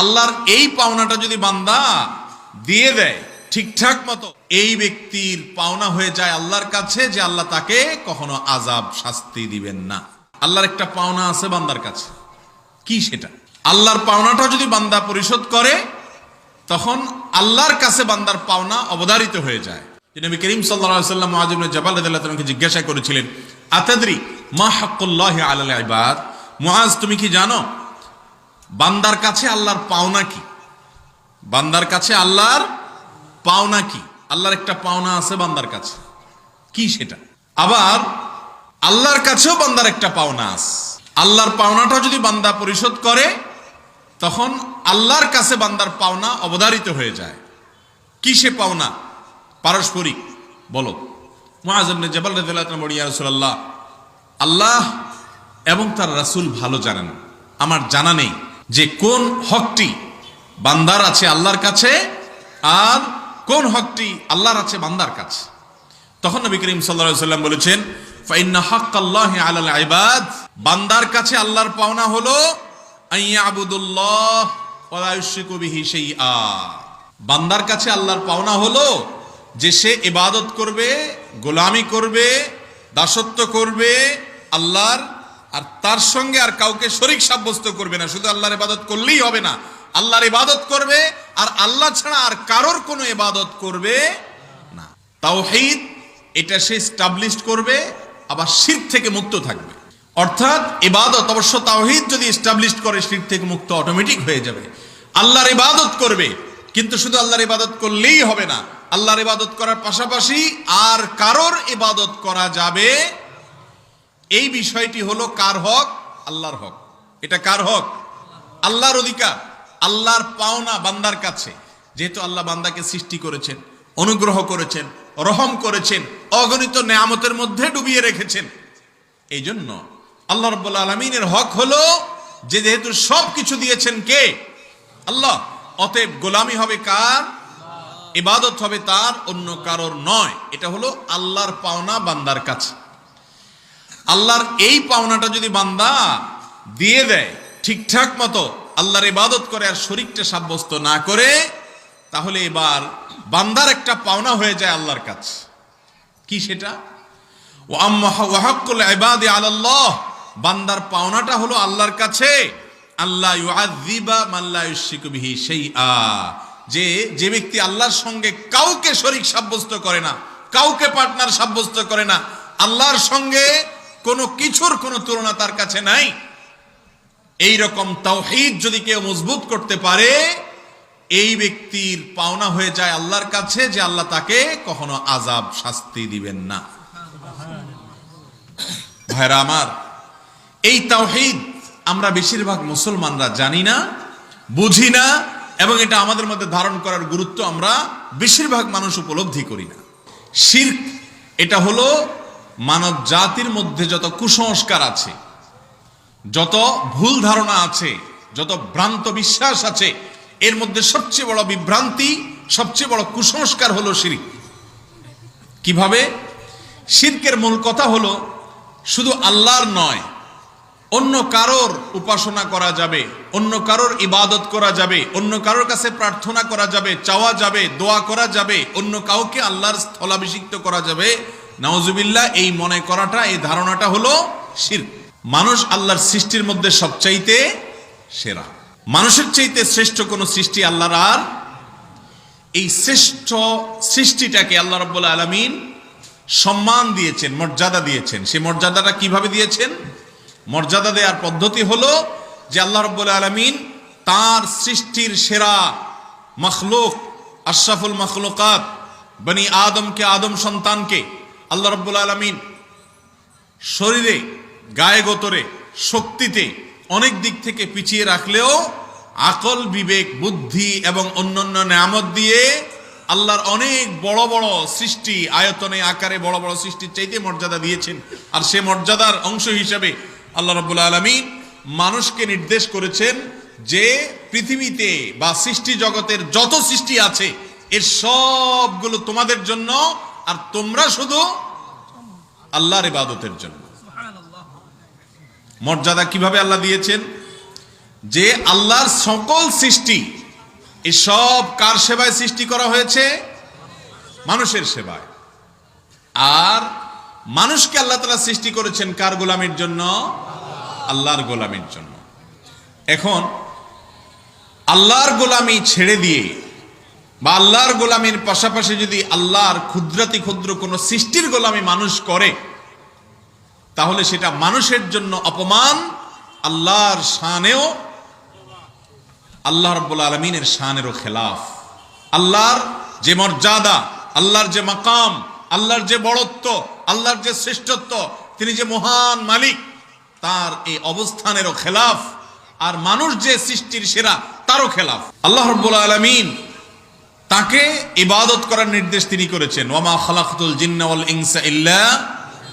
আল্লাহর এই পাওনাটা যদি বান্দা দিয়ে দেয়, ঠিকঠাক মতো এই ব্যক্তির পাওনা হয়ে যায় আল্লাহর কাছে যে আল্লাহ তাকে কখনো আজাব শাস্তি দিবেন না। আল্লাহর একটা পাওনা আছে বান্দার কাছে। কি সেটা? আল্লাহর পাওনাটা যদি বান্দা পরিশোধ করে, তখন আল্লাহর কাছে বান্দার পাওনা অবধারিত হয়ে যায়। জিজ্ঞাসা করেছিলেন, আতাদরি মা হাক্কুল্লাহ আলাল ইবাদ? মুআজ, তুমি কি জানো? বান্দার কাছে আল্লাহর পাওনা কি? বান্দার কাছে আল্লাহর পাওনা কি? আল্লাহর একটা পাওনা আছে বান্দার কাছে। কি সেটা? আবার আল্লাহর কাছেও বান্দার একটা পাওনা আছে। আল্লাহর পাওনাটা যদি বান্দা পরিশোধ করে, তখন আল্লাহর কাছে বান্দার পাওনা অবধারিত হয়ে যায়। কি সে পাওনা? পারস্পরিক। বলো। মহাজমনে জবাল রাসূলুল্লাহ, আল্লাহ এবং তার রাসূল ভালো জানেন। আমার জানা নেই। যে কোন হকটি বান্দার আছে আল্লাহর কাছে আর কোন হকটি আল্লাহর আছে বান্দার কাছে। তখন নবী করিম সাল্লাম বলেছেন, ফাইন্না হাক্কাল্লাহি আলাল ইবাদ। বান্দার কাছে আল্লাহর পাওনা হলো বিহি শাইআ। বান্দার কাছে আল্লাহর পাওনা হলো যে সে ইবাদত করবে, গোলামি করবে, দাসত্ব করবে, আল্লাহর আর তার সঙ্গে আর কাউকে শরিক সাব্যস্ত করবে না। শুধু আল্লাহর ইবাদত করলেই হবে না। আল্লাহর ইবাদত করবে আর আল্লাহ ছাড়া আর কারোর কোনো ইবাদত করবে না। তাওহীদ, এটা সে স্টাবলিশ করবে, আবার শির থেকে মুক্ত থাকবে। অর্থাৎ ইবাদত, অবশ্য তাওহিদ যদি স্টাবলিশ করে শির থেকে মুক্ত অটোমেটিক হয়ে যাবে। আল্লাহর ইবাদত করবে, কিন্তু শুধু আল্লাহর ইবাদত করলেই হবে না। আল্লাহর ইবাদত করার পাশাপাশি আর কারোর ইবাদত করা যাবে এই বিষয়টি হলো কার হক? আল্লাহর হক। এটা কার হক? আল্লাহর অধিকার, আল্লাহর পাওনা বান্দার কাছে। যেহেতু আল্লাহ বান্দাকে সৃষ্টি করেছেন, অনুগ্রহ করেছেন, রহম করেছেন, অগণিত নেয়ামতের মধ্যে ডুবিয়ে রেখেছেন। এই জন্য আল্লাহ রব্বুল আলমিনের হক হলো যে যেহেতু সব কিছু দিয়েছেন কে? আল্লাহ। অতএব গোলামি হবে কার? ইবাদত হবে তার, অন্য কারোর নয়। এটা হলো আল্লাহর পাওনা বান্দার কাছে। আল্লাহর এই পাওনাটা যদি বান্দা দিয়ে দেয়, ঠিকঠাক মতো আল্লাহর ইবাদত করে আর শরিকটা সাব্যস্ত না করে, তাহলে এবার বান্দার একটা পাওনা হয়ে যায় আল্লাহর কাছে। কি সেটা? ও ওয়াহাক্কুল ইবাদি আলাল্লাহ। বান্দার পাওনাটা হলো আল্লাহর কাছে। আল্লাহ ইউআযিবা মান লা ইউশরিকু বিহি শাইআ। যে যে ব্যক্তি আল্লাহর সঙ্গে কাউকে শরিক সাব্যস্ত করে না, কাউকে পার্টনার সাব্যস্ত করে না, আল্লাহর সঙ্গে কোনো কিছুর কোনো তুলনা তার কাছে নাই। এই রকম তাওহীদ যদি কেউ মজবুত করতে পারে, এই ব্যক্তির পাওনা হয়ে যায় আল্লাহর কাছে যে আল্লাহ তাকে কখনো আজাব শাস্তি দিবেন না। ভাইরা আমার, এই তাওহীদ আমরা বেশিরভাগ মুসলমানরা জানি না, বুঝি না, এবং এটা আমাদের মধ্যে ধারণ করার গুরুত্ব আমরা বেশিরভাগ মানুষ উপলব্ধি করি না। শির্ক, এটা হলো মানব জাতির মধ্যে যত কুসংস্কার আছে, যত ভুল ধারণা আছে, যত ভ্রান্ত বিশ্বাস আছে, এর মধ্যে সবচেয়ে বড় বিভ্রান্তি, সবচেয়ে বড় কুসংস্কার হলো শিরিক। কীভাবে? শিরকের মূল কথা হলো, শুধু আল্লাহর নয়, অন্য কারোর উপাসনা করা যাবে, অন্য কারোর ইবাদত করা যাবে, অন্য কারোর কাছে প্রার্থনা করা যাবে, চাওয়া যাবে, দোয়া করা যাবে, অন্য কাউকে আল্লাহর স্থলাভিষিক্ত করা যাবে নওজুবিল্লাহ এই মনে করাটা, এই ধারণাটা হলো শির। মানুষ আল্লাহর সৃষ্টির মধ্যে সবচাইতে সেরা। মানুষের চাইতে শ্রেষ্ঠ কোন সৃষ্টি আল্লাহর আর এই শ্রেষ্ঠ সৃষ্টিটাকে আল্লাহ রব্বুল আলমিন সম্মান দিয়েছেন, মর্যাদা দিয়েছেন। সেই মর্যাদাটা কীভাবে দিয়েছেন? মর্যাদা দেওয়ার পদ্ধতি হলো যে আল্লাহ রব্বুল আলমিন তার সৃষ্টির সেরা মখলুক, আশরাফুল মখলুকাত, বনি আদমকে, আদম সন্তানকে আল্লাহ রব্বুল আলমিন শরীরে, গায়ে গোতরে, শক্তিতে অনেক দিক থেকে পিছিয়ে রাখলেও আকল, বিবেক, বুদ্ধি এবং অন্যান্য নামত দিয়ে আল্লাহর অনেক বড় বড় সৃষ্টি, আয়তনে আকারে বড় বড় সৃষ্টির চাইতে মর্যাদা দিয়েছেন। আর সে মর্যাদার অংশ হিসাবে আল্লাহ রব্বুল আলমী মানুষকে নির্দেশ করেছেন যে পৃথিবীতে বা সৃষ্টি জগতের যত সৃষ্টি আছে, এর সবগুলো তোমাদের জন্য আর তোমরা শুধু আল্লাহর ইবাদতের জন্য। মর্যাদা কীভাবে আল্লাহ দিয়েছেন? যে আল্লাহর সকল সৃষ্টি এসব কার সেবায় সৃষ্টি করা হয়েছে? মানুষের সেবায়। আর মানুষকে আল্লাহ তালা সৃষ্টি করেছেন কার গোলামির জন্য? আল্লাহর গোলামির জন্য। এখন আল্লাহর গোলামি ছেড়ে দিয়ে বা আল্লাহর গোলামির পাশাপাশি যদি আল্লাহর ক্ষুদ্রাতি ক্ষুদ্র কোনো সৃষ্টির গোলামি মানুষ করে, তাহলে সেটা মানুষের জন্য অপমান, আল্লাহর শানেও, আল্লাহ রব্বুল আলমিনের শানেরও খেলাফ। আল্লাহর যে মর্যাদা, আল্লাহর যে মাকাম, আল্লাহর যে বড়ত্ব, আল্লাহর যে শ্রেষ্ঠত্ব, তিনি যে মহান মালিক, তার এই অবস্থানেরও খেলাফ, আর মানুষ যে সৃষ্টির সেরা, তারও খেলাফ। আল্লাহ রব্বুল আলমিন তাকে ইবাদত করার নির্দেশ তিনি করেছেন। ওয়ামা খালাকুল জিন্নাওয়াল ইনসা ইল্লা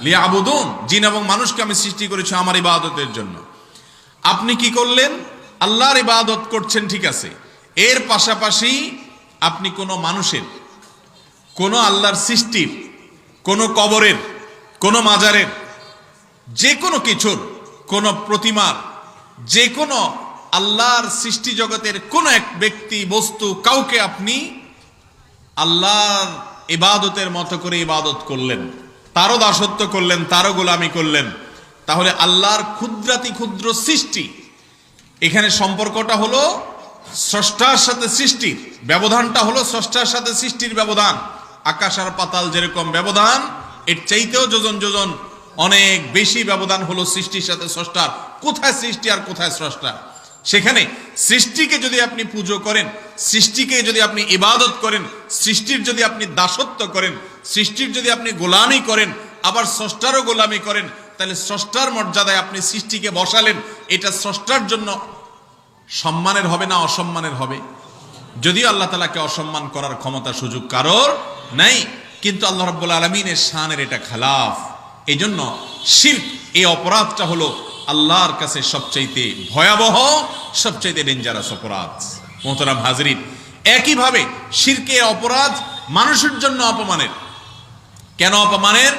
লিয়াবুদুন। জিন এবং মানুষকে আমি সৃষ্টি করেছি আমার ইবাদতের জন্য। আপনি কি করলেন? আল্লাহর ইবাদত করছেন, ঠিক আছে। এর পাশাপাশি আপনি কোনো মানুষের, কোনো আল্লাহর সৃষ্টির, কোনো কবরের, কোনো মাজারের, যে কোনো কিছুর, কোনো প্রতিমার, যে কোনো আল্লাহর সৃষ্টি জগতের কোনো এক ব্যক্তি, বস্তু, কাউকে আপনি আল্লাহর ইবাদতের মতো করে ইবাদত করলেন, তারও দাসত্ব করলেন, তারও গোলামি করলেন। তাহলে আল্লাহর ক্ষুদ্রাতি ক্ষুদ্র সৃষ্টি, এখানে সম্পর্কটা হলো স্রষ্টার সাথে সৃষ্টির, ব্যবধানটা হলো স্রষ্টার সাথে সৃষ্টির ব্যবধান। আকাশ আর পাতাল যেরকম ব্যবধান, এর চাইতেও যোজন যোজন অনেক বেশি ব্যবধান হলো সৃষ্টির সাথে স্রষ্টার। কোথায় সৃষ্টি আর কোথায় স্রষ্টা? সেখানে সৃষ্টিকে যদি আপনি পুজো করেন, সৃষ্টিকে যদি আপনি ইবাদত করেন, সৃষ্টির যদি আপনি দাসত্ব করেন, সৃষ্টির যদি আপনি গোলামি করেন, আবার স্রষ্টারও গোলামি করেন, তাহলে স্রষ্টার মর্যাদায় আপনি সৃষ্টিকে বসালেন, এটা স্রষ্টার জন্য সম্মানের হবে না অসম্মানের হবে? যদিও আল্লাহ তালাকে অসম্মান করার ক্ষমতা সুযোগ কারোর নেই, কিন্তু আল্লাহ রব্বুল আলমিনের শানের এটা খেলাফ। এই জন্য শির এই অপরাধটা হলো আল্লাহর কাছে সবচাইতে ভয়াবহ, সবচাইতে ডেঞ্জারাস অপরাধ। মোহতরাম হাজরিন, একইভাবে শিরকে অপরাধ মানুষের জন্য অপমানের। কেন অপমানের?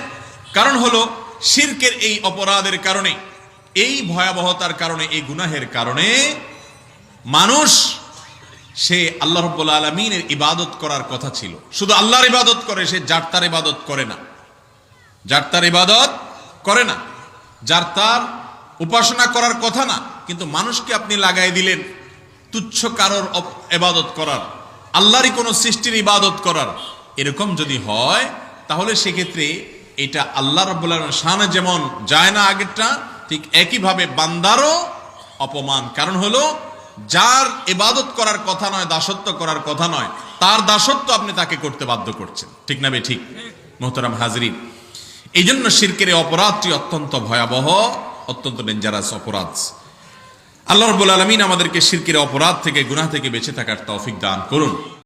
কারণ হলো শিরকের এই অপরাধের কারণে, এই ভয়াবহতার কারণে, এই গুনাহের কারণে মানুষ, সে আল্লাহ রব্বুল আলমিনের ইবাদত করার কথা ছিল। শুধু আল্লাহর ইবাদত করে, সে যার তার ইবাদত করে না। যার তার ইবাদত করে না। যার তার উপাসনা করার কথা না, কিন্তু মানুষকে আপনি লাগাই দিলেন তুচ্ছ কারোর ইবাদত করার, আল্লাহরই কোনো সৃষ্টির ইবাদত করার। এরকম যদি হয়, তাহলে সেক্ষেত্রে এটা আল্লাহ রব্বুল্লাহ শানে যেমন যায় না আগেরটা, ঠিক একইভাবে বান্দারও অপমান। কারণ হলো, যার এবাদত করার কথা নয়, দাসত্ব করার কথা নয়, তার দাসত্ব আপনি তাকে করতে বাধ্য করছেন। ঠিক না বে ঠিক? মোহতারাম হাজরিন এই জন্য শিরকের অপরাধটি অত্যন্ত ভয়াবহ। অত্যন্ত ডেঞ্জারাস অপরাধ। আল্লাহ রবুল আলমিন আমাদেরকে শিরকির অপরাধ থেকে, গুনাহ থেকে বেঁচে থাকার তৌফিক দান করুন।